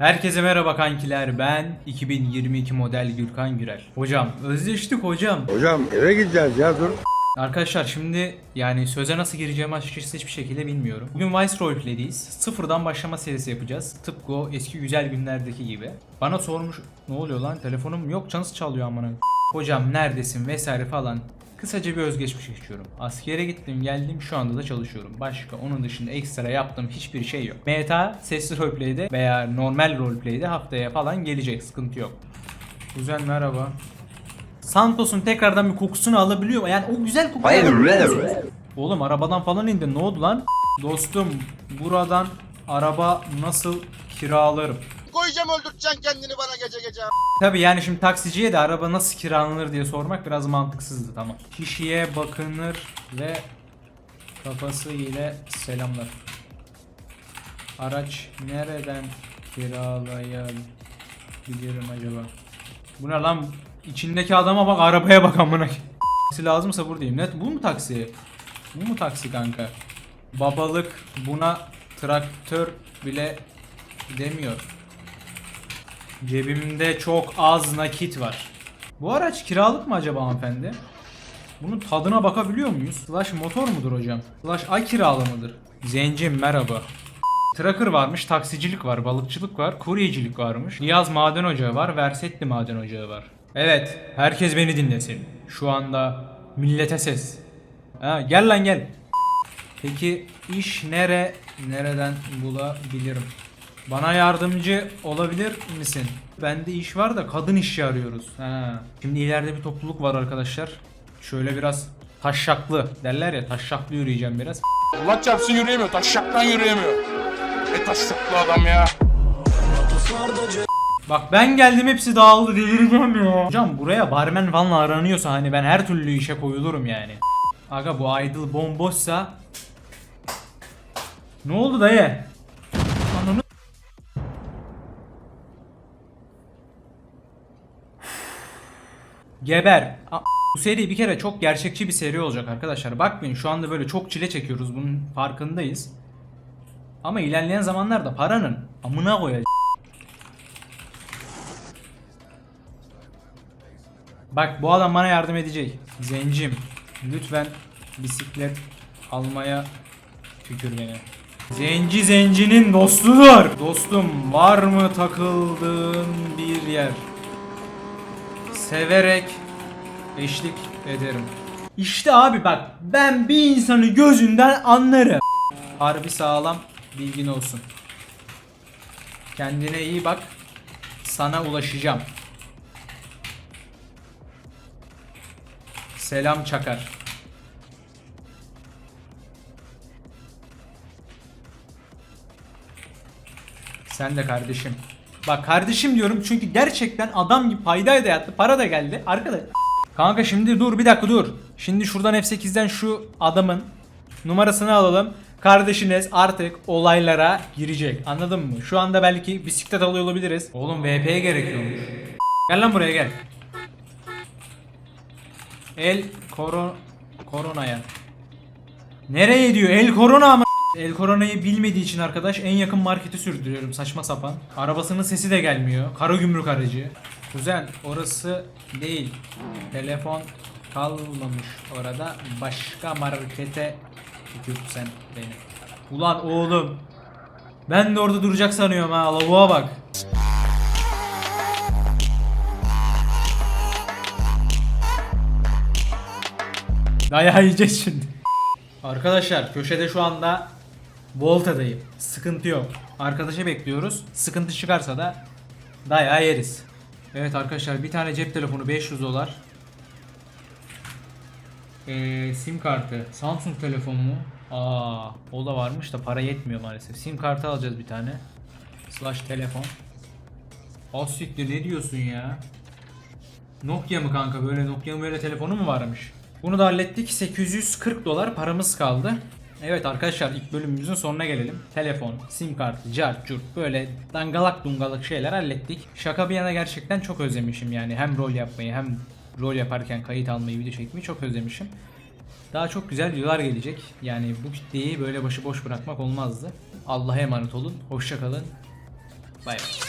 Herkese merhaba kankiler ben 2022 model Gürkan Gürel. Hocam özleştik hocam. Hocam eve gideceğiz ya dur. Arkadaşlar şimdi yani söze nasıl gireceğimi açıkçası hiçbir şekilde bilmiyorum. Bugün Vice Roleplay'deyiz. Sıfırdan başlama serisi yapacağız. Tıpkı o eski güzel günlerdeki gibi. Bana sormuş ne oluyor lan telefonum yok canısı çalıyor amına. Hocam neredesin vesaire falan. Kısaca bir özgeçmiş geçiyorum. Askere gittim geldim şu anda da çalışıyorum. Başka onun dışında ekstra yaptığım hiçbir şey yok. Meta sesli roleplay'de veya normal roleplay'de haftaya falan gelecek sıkıntı yok. Kuzen merhaba. Santos'un tekrardan bir kokusunu alabiliyor mu? Yani o güzel alabiliyor musunuz? Oğlum arabadan falan indin ne oldu lan? Dostum buradan araba nasıl kiralarım? Koyacağım öldüreceksin kendini bana gece gece. Tabi yani şimdi taksiciye de araba nasıl kiralanır diye sormak biraz mantıksızdı tamam. Kişiye bakınır ve kafası ile selamlar. Araç nereden kiralayabilirim acaba? Bu ne lan? İçindeki adama bak arabaya bak amına. Taksi lazımsa buradayım. Net bu mu taksi? Bu mu taksi kanka? Babalık buna traktör bile demiyor. Cebimde çok az nakit var. Bu araç kiralık mı acaba hanımefendi? Bunun tadına bakabiliyor muyuz? Slash motor mudur hocam? Slash ay kiralı mıdır? Zencim merhaba. Tracker varmış, taksicilik var, balıkçılık var, kuryecilik varmış. Niyaz maden ocağı var, Versetti maden ocağı var. Evet, herkes beni dinlesin. Şu anda millete ses. Ha, gel lan gel. Peki iş nere, nereden bulabilirim? Bana yardımcı olabilir misin? Bende iş var da kadın işi arıyoruz. Ha. Şimdi ileride bir topluluk var arkadaşlar. Şöyle biraz taşşaklı derler ya taşşaklı yürüyeceğim biraz. Allah çarpsın yürüyemiyor. Taşşaktan yürüyemiyor. E taşşaklı adam ya. Bak ben geldim hepsi dağıldı delireceğim ya. Hocam buraya barmen falan aranıyorsa hani ben her türlü işe koyulurum yani. Aga bu idle bomboşsa Ne oldu dayı? Geber. A- Bu seri bir kere çok gerçekçi bir seri olacak arkadaşlar. Bakmayın şu anda böyle çok çile çekiyoruz bunun farkındayız. Ama ilerleyen zamanlarda paranın amına koyacağız. Bak bu adam bana yardım edecek. Zencim lütfen bisiklet almaya tükür beni. Zenci zencinin dostudur. Dostum var mı takıldığın bir yer? Severek eşlik ederim. İşte abi bak ben bir insanı gözünden anlarım. Harbi sağlam bilgin olsun. Kendine iyi bak. Sana ulaşacağım. Selam Çakar. Sen de kardeşim. Bak kardeşim diyorum çünkü gerçekten adam gibi paydayı da yattı. Para da geldi. Arkadaş. Kanka şimdi dur bir dakika dur. Şimdi şuradan F8'den şu adamın numarasını alalım. Kardeşiniz artık olaylara girecek. Anladın mı? Şu anda belki bisiklet alıyor olabiliriz. Oğlum VP'ye gerekiyormuş. Gel lan buraya gel. El koron koronaya. Nereye diyor? El korona ama. El koronayı bilmediği için arkadaş en yakın marketi sürdürüyorum saçma sapan. Arabasının sesi de gelmiyor. Kara gümrük aracı. Kuzen orası değil. Telefon kalmamış orada. Başka markete tükürsen beni. Ulan oğlum. Ben de orada duracak sanıyorum ha. Lavuğa bak. Dayağı yiyeceğiz şimdi. Arkadaşlar köşede şu anda Volta'dayım. Sıkıntı yok. Arkadaşı bekliyoruz. Sıkıntı çıkarsa da dayağı yeriz. Evet arkadaşlar bir tane cep telefonu 500 dolar. Ee, sim kartı. Samsung telefonu mu? Aa, o da varmış da para yetmiyor maalesef. Sim kartı alacağız bir tane. Slash telefon. Asiktir ne diyorsun ya? Nokia mı kanka böyle Nokia'nın böyle telefonu mu varmış? Bunu da hallettik. 840 dolar paramız kaldı. Evet arkadaşlar ilk bölümümüzün sonuna gelelim. Telefon, sim kartı, cart, curt böyle dangalak dungalak şeyler hallettik. Şaka bir yana gerçekten çok özlemişim yani hem rol yapmayı hem rol yaparken kayıt almayı video çekmeyi çok özlemişim. Daha çok güzel videolar gelecek. Yani bu kitleyi böyle başıboş bırakmak olmazdı. Allah'a emanet olun. Hoşça kalın. Bay bay.